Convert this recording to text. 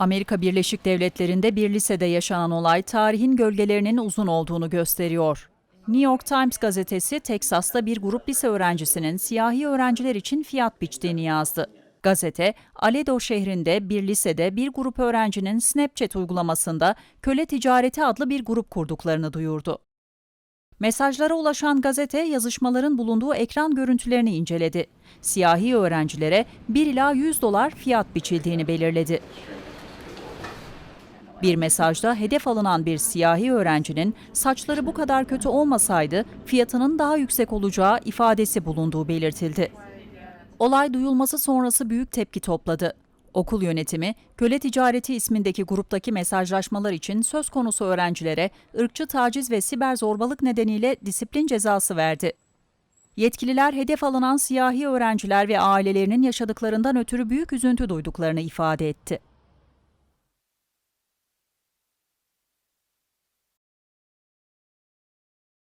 Amerika Birleşik Devletleri'nde bir lisede yaşanan olay tarihin gölgelerinin uzun olduğunu gösteriyor. New York Times gazetesi Teksas'ta bir grup lise öğrencisinin siyahi öğrenciler için fiyat biçtiğini yazdı. Gazete, Aledo şehrinde bir lisede bir grup öğrencinin Snapchat uygulamasında köle ticareti adlı bir grup kurduklarını duyurdu. Mesajlara ulaşan gazete yazışmaların bulunduğu ekran görüntülerini inceledi. Siyahi öğrencilere 1 ila 100 dolar fiyat biçildiğini belirledi. Bir mesajda hedef alınan bir siyahi öğrencinin saçları bu kadar kötü olmasaydı fiyatının daha yüksek olacağı ifadesi bulunduğu belirtildi. Olay duyulması sonrası büyük tepki topladı. Okul yönetimi, köle ticareti ismindeki gruptaki mesajlaşmalar için söz konusu öğrencilere ırkçı taciz ve siber zorbalık nedeniyle disiplin cezası verdi. Yetkililer hedef alınan siyahi öğrenciler ve ailelerinin yaşadıklarından ötürü büyük üzüntü duyduklarını ifade etti.